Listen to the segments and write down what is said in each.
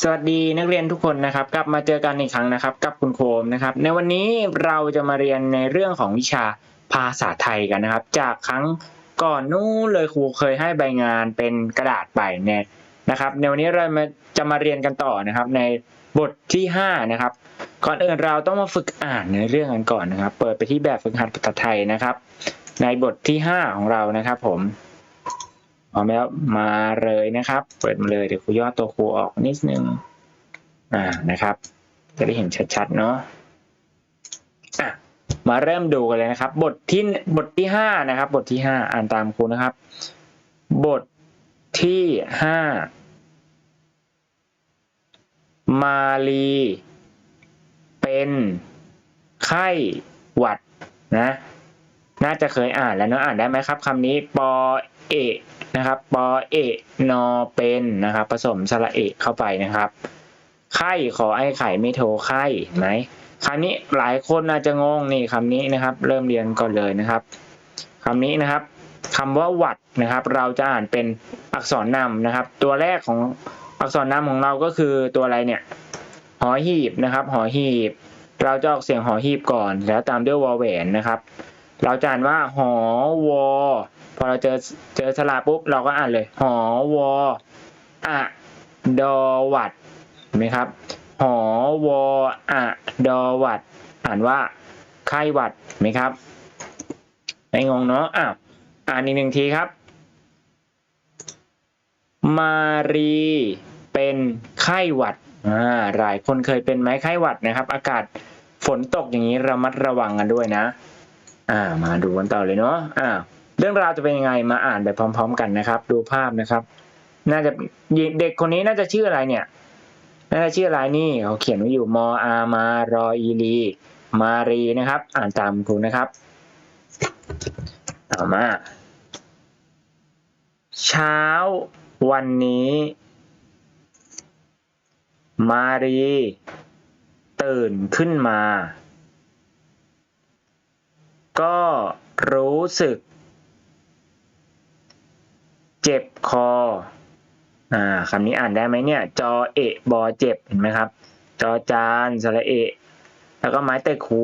สวัสดีนักเรียนทุกคนนะครับ กลับมาเจอกันอีกครั้งนะครับ กับคุณโคมนะครับ ในวันนี้เราจะมาเรียนในเรื่องของวิชาภาษาไทยกันนะครับ จากครั้งก่อนนู้นเลยครูเคยให้ใบงานเป็นกระดาษไปเนี่ยนะครับ ในวันนี้เรามาจะมาเรียนกันต่อนะครับ ในบทที่ห้านะครับ ก่อนอื่นเราต้องมาฝึกอ่านในเรื่องกันก่อนนะครับ เปิดไปที่แบบฝึกหัดภาษาไทยนะครับ ในบทที่ห้าของเรานะครับผม พร้อมแล้วมาเลยนะครับ เปิดมาเลยเดี๋ยวครูย่อตัวครูออกนิดนึงอ่านะครับ จะได้เห็นชัดๆเนาะอะมาเริ่มดูกันเลยนะครับ บทที่บทที่ห้านะครับ บทที่ห้าอ่านตามครูนะครับ บทที่ห้ามาลีเป็นไข้หวัดนะ น่าจะเคยอ่านแล้วเนอะอ่านได้ไหมครับคำนี้ปอเอนะครับปอเอกนอเป็นนะครับ ผสมสระเอกเข้าไปนะครับ ไข้ขอไอ้ไข่ไม่โทไข้เห็นไหมคำนี้หลายคนอาจจะงงนี่คำนี้นะครับ เริ่มเรียนก่อนเลยนะครับคำนี้นะครับคำว่าวัดนะครับ เราจะอ่านเป็นอักษรนำนะครับ ตัวแรกของอักษรนำของเราก็คือตัวอะไรเนี่ยหอหีบนะครับ หอหีบ เราจะออกเสียงหอหีบก่อน แล้วตามด้วยวอแหวนนะครับ เราจะอ่านว่าหอวอพอเราเจอเจอสระปุ๊บเราก็อ่านเลยหอวออะดอวัดเห็นไหมครับหอวออะดอวัด อ่านว่าไข้หวัดเห็นไหมครับไม่งงเนาะอ้าวอ่านอีกหนึ่งทีครับ มารีเป็นไข้หวัดอ่าหลายคนเคยเป็นไหมไข้หวัดนะครับ อากาศฝนตกอย่างนี้ระมัดระวังกันด้วยนะ อ่า มาดูกันต่อเลยเนาะอ่า เรื่องราวจะเป็นยังไงมาอ่านไปพร้อม ๆ กันนะครับ ดูภาพนะครับ น่าจะเด็กคนนี้น่าจะชื่ออะไรเนี่ย น่าจะชื่ออะไรนี่เขาเขียนไว้อยู่มออามารออีลีมารีนะครับ อ่านตามครูนะครับต่อมา เช้าวันนี้ มารี ตื่นขึ้นมา ก็รู้สึก เจ็บคออ่าคำนี้อ่านได้ไหมเนี่ย จอเอะบอเจ็บเห็นไหมครับ จอจานสระเอะแล้วก็ไม้เตะคู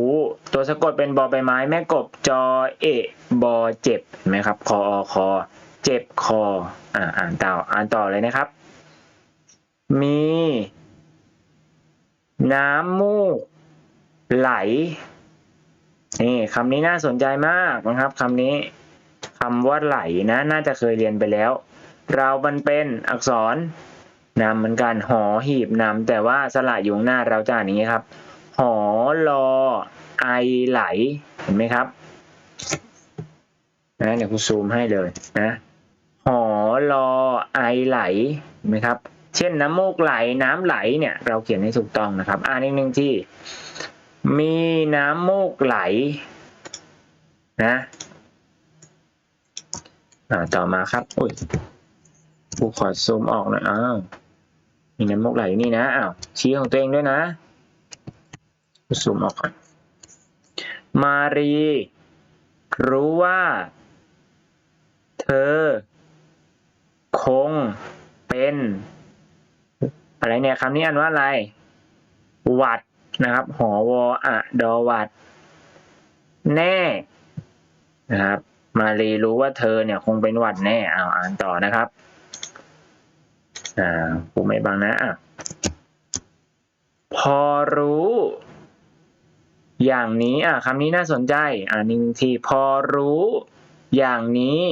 ตัวสะกดเป็นบอใบไม้แม่กบจอเอะบอเจ็บเห็นไหมครับคออคอ เจ็บคออ่าอ่านต่ออ่านต่อเลยนะครับ มี น้ำมูก ไหล นี่คำนี้น่าสนใจมากนะครับคำนี้คำว่าไหลนะน่าจะเคยเรียนไปแล้ว เรามันเป็นอักษรนำเหมือนกันหอหีบนำแต่ว่าสระอยู่หน้าเราจะอ่านอย่างนี้ครับ หอลอไอไหลเห็นไหมครับนะเดี๋ยวคุณซูมให้เลยนะหอลอไอไหลเห็นไหมครับ เช่นน้ำมูกไหลน้ำไหลเนี่ย เราเขียนให้ถูกต้องนะครับ อ่านอีกหนึ่งที่ มีน้ำมูกไหลนะอ่าต่อมาครับอุ้ยกูขอซูมออกหน่อยอ้าวมีน้ำมูกไหลนี่นะอ้าวชี้ของตัวเองด้วยนะซูมออกก่อนมารี รู้ว่า เธอ คงเป็น อะไรเนี่ยคำนี้อ่านว่าอะไร หวัด นะครับ หอวอะดอวัด แน่นะครับ มารีรู้ว่าเธอเนี่ยคงเป็นหวัดแน่เอาอ่านต่อนะครับ อ่าผมไม่บังนะอะพอรู้ อย่างนี้อะคำนี้น่าสนใจ อ่านึ่งทีพอรู้อย่างนี้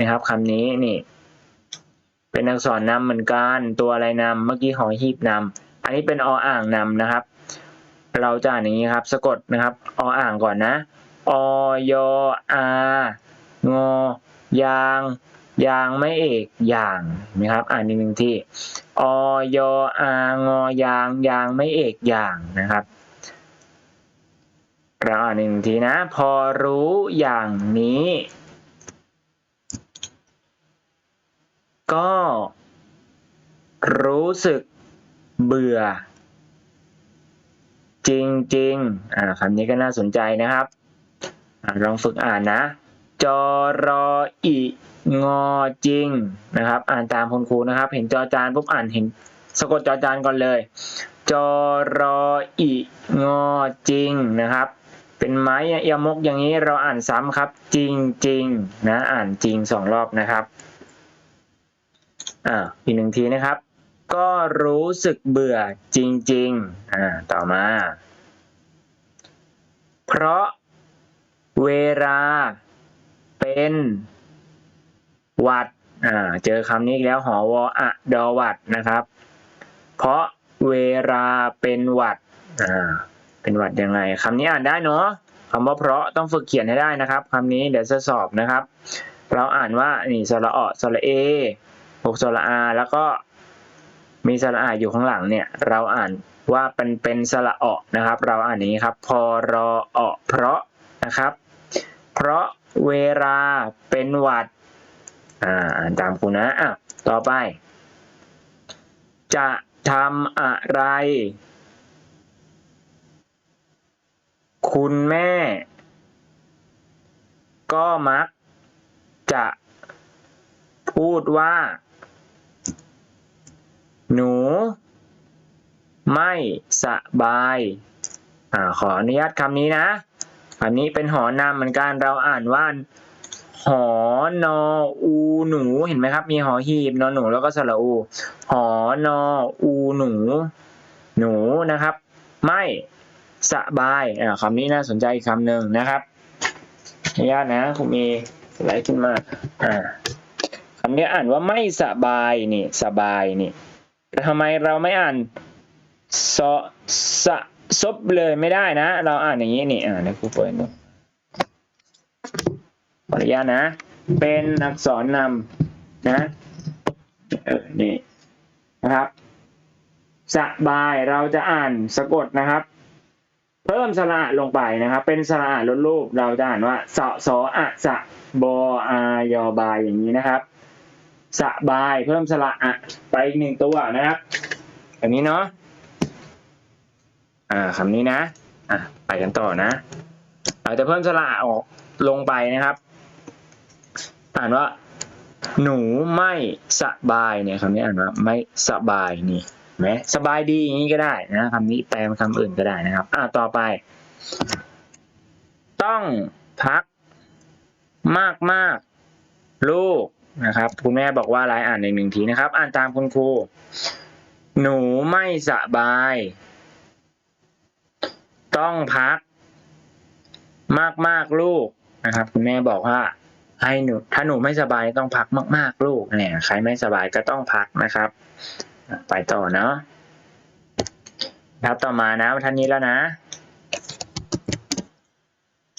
นะครับคำนี้นี่ เป็นอักษรนำเหมือนกันตัวอะไรนำเมื่อกี้หอหีบนำอันนี้เป็นออ่างนำนะครับ เราจะอ่านอย่างนี้ครับ สะกดนะครับออ่างก่อนนะอยอางอยางยางไม่เอกอย่างนะครับ อ่านอีกหนึ่งที่อยอางอยางยางไม่เอกอย่างนะครับเราอ่านอีกหนึ่งทีนะ พอรู้อย่างนี้ ก็รู้สึกเบื่อ จริงๆอ่าคำนี้ก็น่าสนใจนะครับอลองฝึกอ่านนะ จอรออีงอจริงนะครับ อ่านตามคุณครูนะครับ เห็นจอจานปุ๊บอ่านเห็นสะกดจอจานก่อนเลย จอรออีงอจริงนะครับ เป็นไม้ยมกอย่างนี้เราอ่านซ้ำครับ จริงจริงนะ อ่านจริงสองรอบนะครับอ่าอีกหนึ่งทีนะครับ ก็รู้สึกเบื่อจริงๆ อ่า ต่อมา เพราะเวลาเป็นวัด อ่า เจอคำนี้แล้วหอวออะดอวัดนะครับ เพราะเวลาเป็นวัด อ่า เป็นวัดยังไงคำนี้อ่านได้เนาะคำว่าเพราะต้องฝึกเขียนให้ได้นะครับคำนี้เดี๋ยวจะสอบนะครับ เราอ่านว่านี่สระอสระเอหกสระอาแล้วก็ มีสระอาอยู่ข้างหลังเนี่ย เราอ่านว่าเป็นเป็นสระอนะครับ เราอ่านอย่างนี้ครับ พอรออเพราะนะครับ เพราะเวลาเป็นหวัดอ่าอ่านตามครูนะอะต่อไป จะทำอะไร คุณแม่ ก็มักจะพูดว่า หนู ไม่สบายอ่าขออนุญาตคำนี้นะคำนี้เป็นหอนามเหมือนกันเราอ่านว่าหอนออูหนูเห็นไหมครับ มีหอหีบนอหนูแล้วก็สระอูหอนออูหนู หนูนะครับ ไม่สบายอ่าคำนี้น่าสนใจอีกคำหนึ่งนะครับอนุญาตนะคุณมีไลด์ขึ้นมาอ่าคำนี้อ่านว่าไม่สบายนี่สบายนี่ แต่ทำไมเราไม่อ่านสสะซบเลยไม่ได้นะ เราอ่านอย่างนี้นี่อ่าเดี๋ยวครูเปิดดูขออนุญาตนะ เป็นอักษรนำนะเออนี่นะครับสบายเราจะอ่านสะกดนะครับ เพิ่มสระลงไปนะครับ เป็นสระลดรูปเราจะอ่านว่าสอสออะสะบออายอบายอย่างนี้นะครับ สบายเพิ่มสระอะไปอีกหนึ่งตัวนะครับแบบนี้เนาะอ่าคำนี้นะอะไปกันต่อนะเราจะเพิ่มสระออกลงไปนะครับอ่านว่า หนูไม่สบายเนี่ยคำนี้อ่านว่าไม่สบายนี่ไหมสบายดีอย่างนี้ก็ได้นะคำนี้แปลเป็นคำอื่นก็ได้นะครับ อ่าต่อไป ต้องพักมากมากๆลูก นะครับ คุณแม่บอกว่าอะไรอ่านหนึ่งหนึ่งทีนะครับ อ่านตามคุณครู หนูไม่สบาย ต้องพัก มากมากลูกนะครับ คุณแม่บอกว่าให้หนูถ้าหนูไม่สบายต้องพักมาก ๆ ลูกเนี่ยใครไม่สบายก็ต้องพักนะครับ ไปต่อเนาะครับต่อมานะท่านนี้แล้วนะ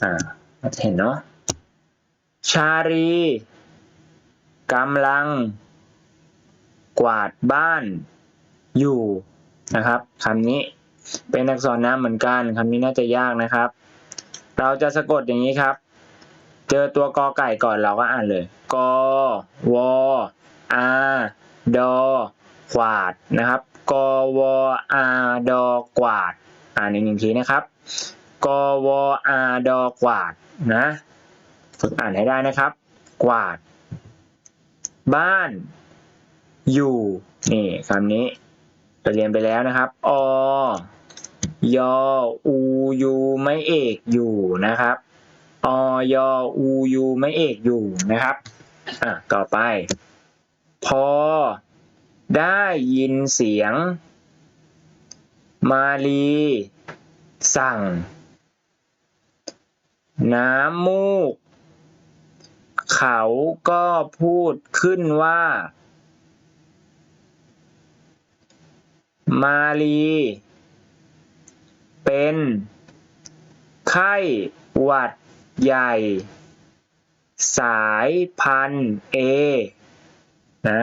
อ่าเห็นเนาะชารี กำลัง กวาดบ้านอยู่นะครับคำนี้เป็นอักษรนามเหมือนกันคำนี้น่าจะยากนะครับ เราจะสะกดอย่างนี้ครับ เจอตัวกอไก่ก่อนเราก็อ่านเลยกอวออาดอขวาดนะครับกอวออาดอกวาด อ่านอีกหนึ่งทีนะครับกอวออาดอกวาดนะ ฝึกอ่านให้ได้นะครับ กวาด บ้านอยู่นี่คำนี้เราเรียนไปแล้วนะครับ อ ยอ อู ยู ไม่เอกอยู่นะครับ อ ยอูยู ไม่เอกอยู่นะครับ อะ ต่อไป พอ ได้ยินเสียง มาลี สั่ง น้ำมูก เขาก็พูดขึ้นว่า มาลี เป็นไข้หวัดใหญ่ สายพันธุ์ A นะ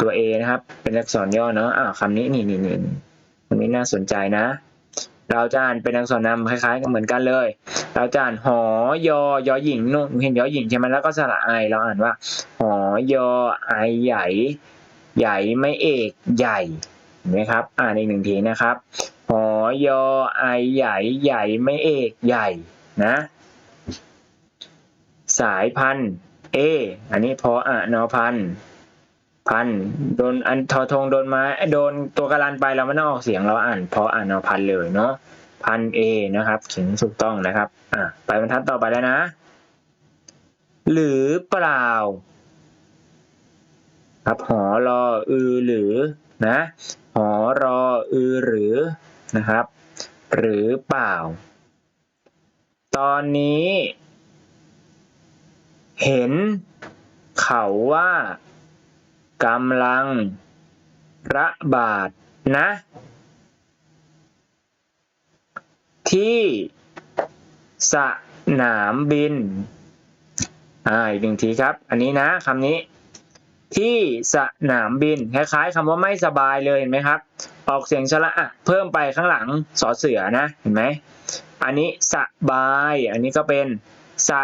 ตัว A นะครับ เป็นอักษรย่อเนาะอ่าคำนี้นี่นี่นี่คำนี้น่าสนใจนะ เราจะอ่านเป็นอักษรนำคล้ายๆกันเหมือนกันเลย เราจะอ่านหอยอยอหญิงนู่นเห็นยอหญิงใช่ไหมแล้วก็สระไอเราอ่านว่า หอยอไอใหญ่ ใหญ่ไม่เอกใหญ่เห็นไหมครับ อ่านอีกหนึ่งทีนะครับหอยอไอใหญ่ใหญ่ไม่เอกใหญ่นะ สายพันธุ์ A อันนี้พออ่านอพันธุ์ พันโดนอันทอทงโดนไม้โดนตัวการันไปเราไม่ต้องออกเสียงเราอ่านพออ่านเอาพันเลยเนาะพันเอนะครับเขียนถูกต้องนะครับ อะไปบรรทัดต่อไปแล้วนะ หรือเปล่า ครับหอรออือหรือนะหอรออือหรือนะครับ หรือเปล่า ตอนนี้ เห็นเขาว่า กำลังระบาดนะ ที่สนามบิน อ่า อีกหนึ่งทีครับ อันนี้นะคำนี้ ที่สนามบิน คล้ายๆคำว่าไม่สบายเลยเห็นไหมครับ ออกเสียงชะละอะเพิ่มไปข้างหลังสอเสือนะ เห็นไหม อันนี้สบาย อันนี้ก็เป็นสะ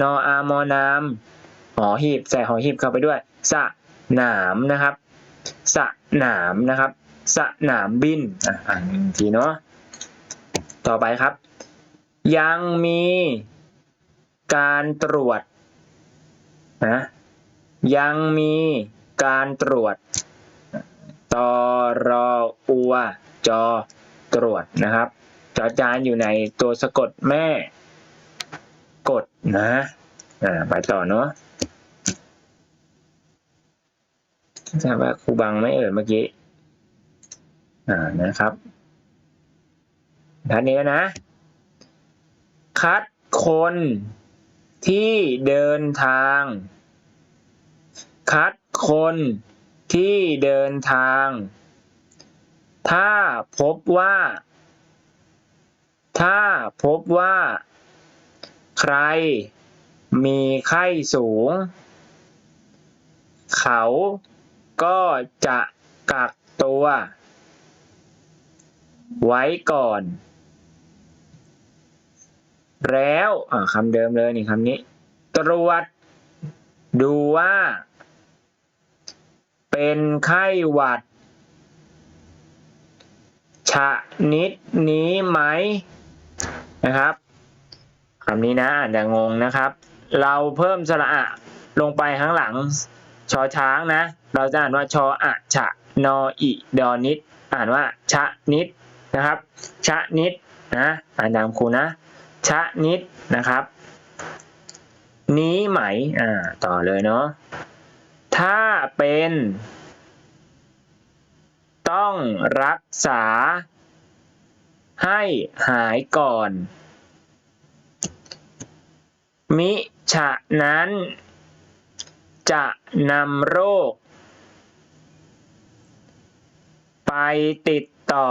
นออามอนามหอหีบ ใส่หอหีบเข้าไปด้วยส นามนะครับสนามนะครับสนามบินอ่านอีกทีเนาะต่อไปครับ ยังมีการตรวจนะยังมีการตรวจตอรออัวจอตรวจนะครับจอจานอยู่ในตัวสะกดแม่กดนะอ่าไปต่อเนาะ ทราบว่าครูบังไม่เอ่ยเมื่อกี้ อ่านะครับท่านนี้นะ คัดคนที่เดินทาง คัดคนที่เดินทาง ถ้าพบว่า ถ้าพบว่า ใครมีไข้สูง เขา ก็จะกักตัวไว้ก่อน แล้วคำเดิมเลยนี่คำนี้ ตรวจ ดูว่า เป็นไข้หวัด ชนิดนี้ไหมนะครับคำนี้นะอาจจะงงนะครับ เราเพิ่มสระอะลงไปข้างหลัง ชอช้างนะ เราจะอ่านว่าชออะชะนออิดอนิด อ่านว่าชะนิดนะครับ ชะนิดนะอ่านตามครูนะชะนิดนะครับ นี้ไหมอ่าต่อเลยเนาะถ้าเป็น ต้องรักษา ให้หายก่อน มิฉะนั้น จะนำโรค ไปติดต่อ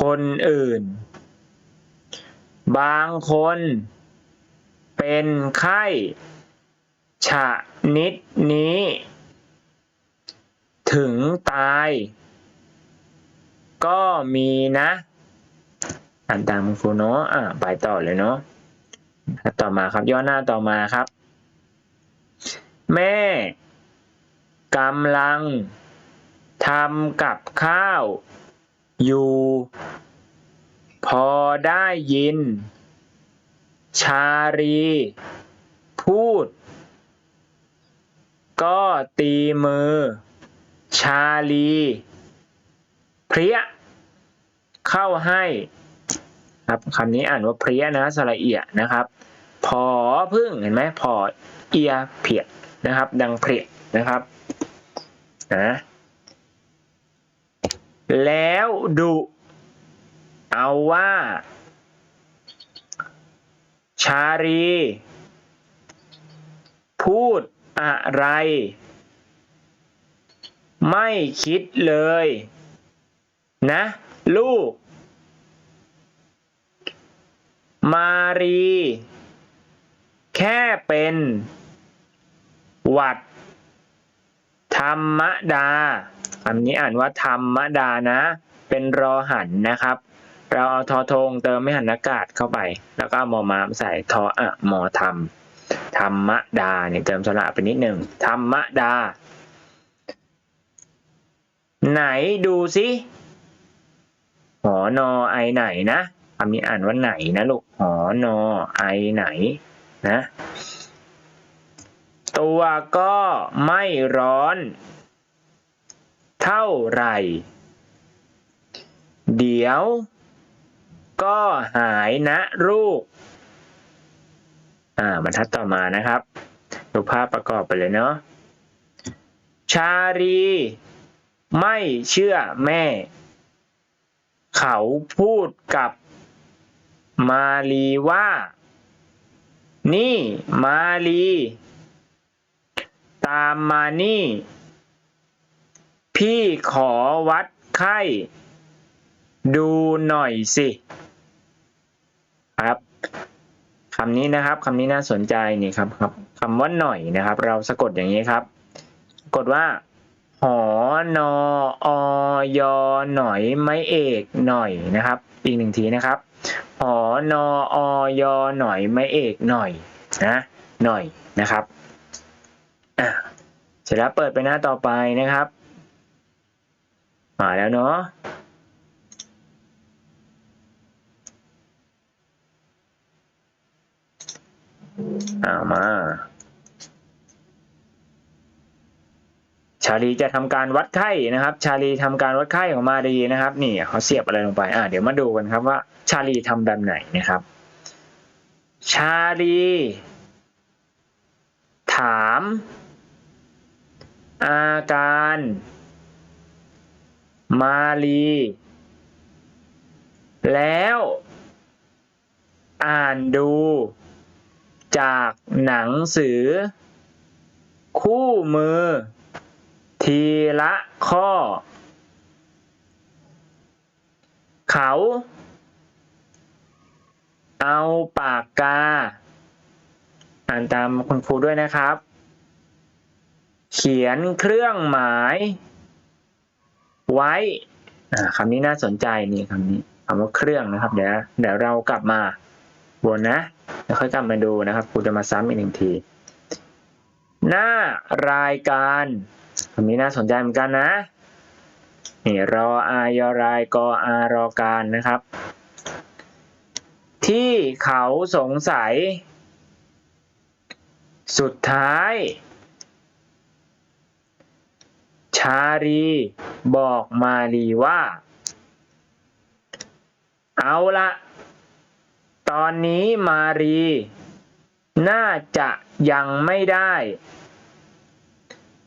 คนอื่น บางคน เป็นไข้ชะนิดนี้ ถึงตาย ก็มีนะ อ่านตามครูเนาะอ่าไปต่อเลยเนาะต่อมาครับย่อหน้าต่อมาครับ แม่กำลังทำกับข้าวอยู่ พอได้ยิน ชารีพูด ก็ตีมือ ชาลี เพรียเข้าให้ ครับคำนี้อ่านว่าเพรียนะสระเอียนะครับ พอพึ่งเห็นไหมพอเอียเพีย นะครับ ดังเพรียนะครับนะแล้วดุเอาว่า ชารี พูดอะไร ไม่คิดเลย นะ ลูก มารี แค่เป็น วัด ธรรมดาคำนี้อ่านว่าธรรมดานะ เป็นรอหันนะครับ เราเอาทอทงเติมไม่หันอากาศเข้าไป แล้วก็เอามอมามใส่ทออะมอธรรม ธรรมดาเนี่ยเติมสระไปนิดหนึ่งธรรมดา ไหนดูสิหอนอไอไหนนะคำนี้อ่านว่าไหนนะลูกหอนอไอไหนนะ ตัวก็ไม่ร้อน เท่าไหร่ เดี๋ยว ก็หายนะลูก อ่าบรรทัดต่อมานะครับ ดูภาพประกอบไปเลยเนาะ ชาลี ไม่เชื่อแม่ เขาพูดกับมาลีว่า นี่มาลี ตามมานี่ พี่ขอวัดไข้ ดูหน่อยสิครับคำนี้นะครับคำนี้น่าสนใจนี่ครับครับคำว่าหน่อยนะครับ เราสะกดอย่างนี้ครับ กดว่าหอนออยหน่อยไม่เอกหน่อยนะครับ อีกหนึ่งทีนะครับหอนออยหน่อยไม่เอกหน่อยนะหน่อยนะครับ อะเสร็จแล้วเปิดไปหน้าต่อไปนะครับมาแล้วเนาะเอามา ชาลีจะทำการวัดไข้นะครับ ชาลีทำการวัดไข้ของมารีนะครับ นี่เขาเสียบอะไรลงไป อ่าเดี๋ยวมาดูกันครับว่า ชาลีทำแบบไหนนะครับ ชาลี ถาม อาการ มาลี แล้ว อ่านดู จากหนังสือ คู่มือ ทีละข้อ เขา เอาปากกา อ่านตามคุณครูด้วยนะครับ เขียนเครื่องหมาย ไว้คำนี้น่าสนใจนี่คำนี้คำว่าเครื่องนะครับ เดี๋ยวเดี๋ยวเรากลับมาบนนะเดี๋ยวค่อยกลับมาดูนะครับครูจะมาซ้ำอีกหนึ่งที หน้ารายการคำนี้น่าสนใจเหมือนกันนะนี่รออายรายกออารอการนะครับ ที่เขาสงสัย สุดท้าย ชารีบอกมาลีว่า เอาละตอนนี้มารี น่าจะยังไม่ได้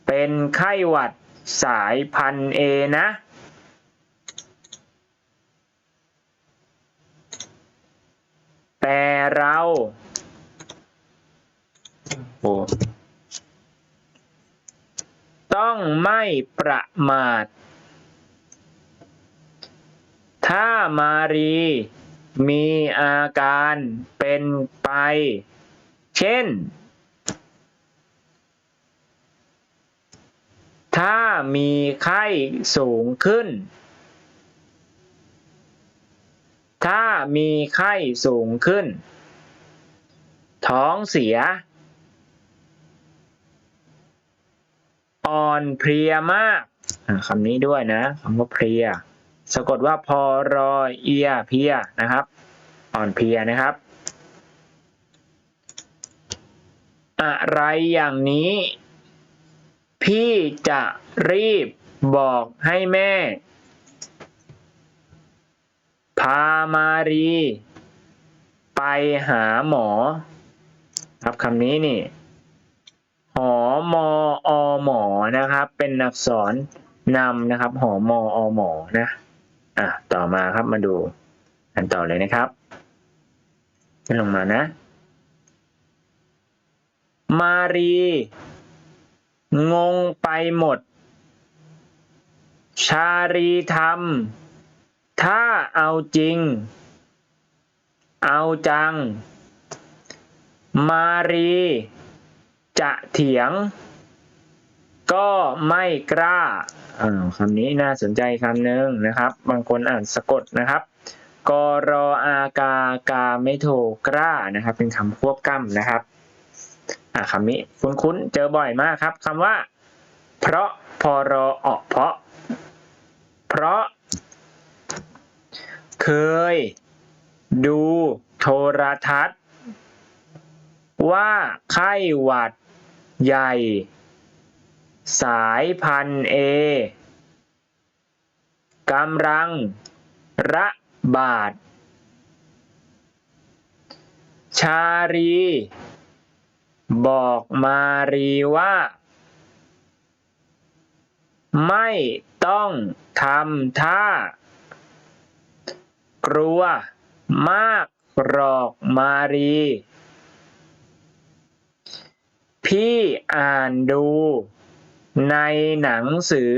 เป็นไข้หวัดสายพันธุ์เอนะ แต่เราโอ้ ต้องไม่ประมาท ถ้ามารีมีอาการเป็นไป เช่น ถ้ามีไข้สูงขึ้น ถ้ามีไข้สูงขึ้น ท้องเสีย อ่อนเพลียมากคำนี้ด้วยนะคำว่าเพลีย สะกดว่าพอรอเอียเพียนะครับ อ่อนเพลียนะครับ อะไรอย่างนี้ พี่จะรีบบอกให้แม่ พามารี ไปหาหมอ ครับคำนี้นี่ มออหมอนะครับ เป็นอักษรนำนะครับ หอมออหมอนะอะต่อมาครับมาดูกันต่อเลยนะครับลงมานะ มารี งงไปหมด ชารีทำถ้าเอาจริง เอาจัง มารี จะเถียง ก็ไม่กล้าอ่าคำนี้น่าสนใจคำหนึ่งนะครับ บางคนอ่านสะกดนะครับกรออากากาไม่โทกล้านะครับ เป็นคำควบกล้ำนะครับอ่าคำนี้คุ้นๆเจอบ่อยมากครับคำว่า เพราะพอรอออกเพราะ เพราะ เคย ดูโทรทัศน์ ว่าไข้หวัด ใหญ่ สายพันธุ์เอกำลัง ระบาด ชารีบอกมารีว่า ไม่ต้องทำท่า กลัวมากหรอกมารี พี่อ่านดูในหนังสือ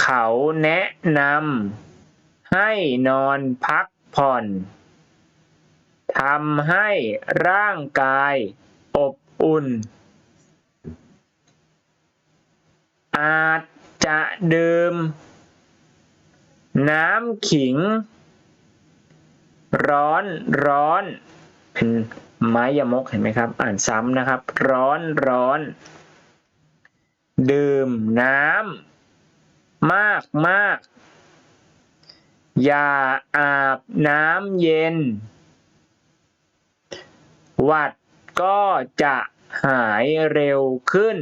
เขาแนะนำให้นอนพักผ่อนทำให้ร่างกายอบอุ่น อาจจะดื่มน้ำขิง ร้อนร้อน ไม้ยมกเห็นไหมครับ อ่านซ้ำนะครับ ร้อนร้อน ดื่มน้ำมากมากอย่าอาบน้ำเย็น หวัดก็จะหายเร็วขึ้น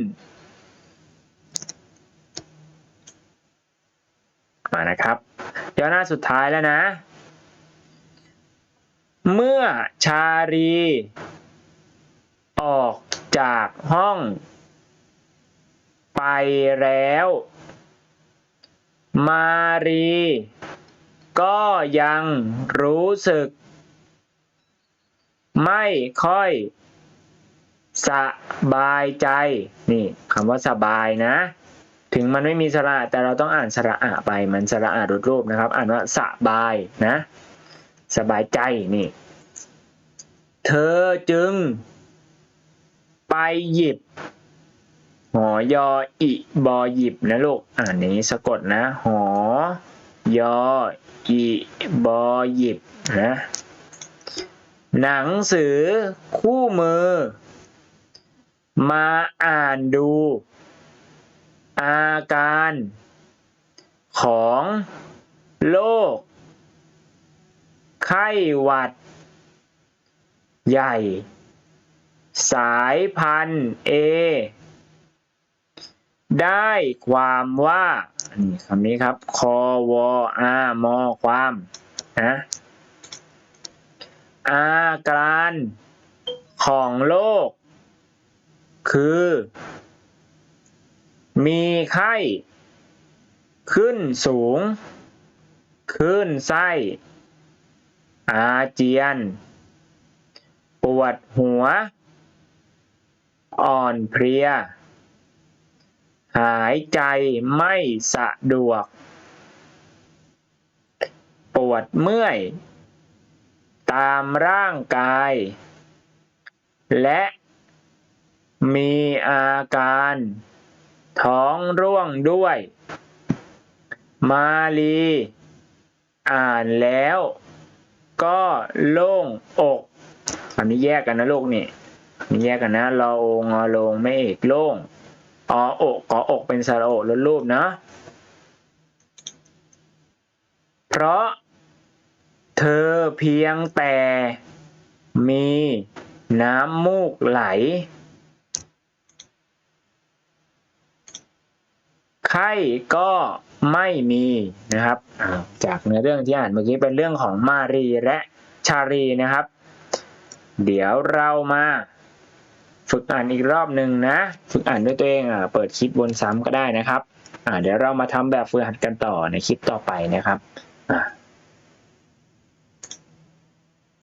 มานะครับ เดี๋ยวหน้าสุดท้ายแล้วนะ เมื่อชารีออกจากห้อง ไปแล้ว มารี ก็ยังรู้สึก ไม่ค่อย สบายใจ นี่คำว่าสบายนะ ถึงมันไม่มีสระแต่เราต้องอ่านสระอะไป มันสระอะรูปรูปนะครับ อ่านว่าสบายนะ สบายใจนี่ เธอจึง ไปหยิบ หอยออิบอหยิบนะลูกอ่านนี้สะกดนะ หอยออิบอหยิบนะ หนังสือคู่มือ มาอ่านดู อาการของโรค ไข้หวัด ใหญ่ สายพันธุ์เอ ได้ความว่านี่คำนี้ครับ คอวออามอความนะอาการของโรคคือ มีไข้ ขึ้นสูง ขึ้นไส้ อาเจียน ปวดหัว อ่อนเพลีย หายใจไม่สะดวก ปวดเมื่อย ตามร่างกาย และมีอาการ ท้องร่วงด้วย มาลี อ่านแล้ว ก็โล่งอก อันนี้แยกกันนะลูกนี่นี่แยกกันนะรอองอลงไม่เอกโล่งออกกออกเป็นสระโอลดรูปนะ เพราะเธอเพียงแต่มีน้ำมูกไหล ไข้ก็ ไม่มีนะครับ จากเนื้อเรื่องที่อ่านเมื่อกี้เป็นเรื่องของมารีและชารีนะครับ เดี๋ยวเรามาฝึกอ่านอีกรอบหนึ่งนะ ฝึกอ่านด้วยตัวเองอ่าเปิดคลิปวนซ้ำก็ได้นะครับ อ่าเดี๋ยวเรามาทำแบบฝึกหัดกันต่อในคลิปต่อไปนะครับอ่า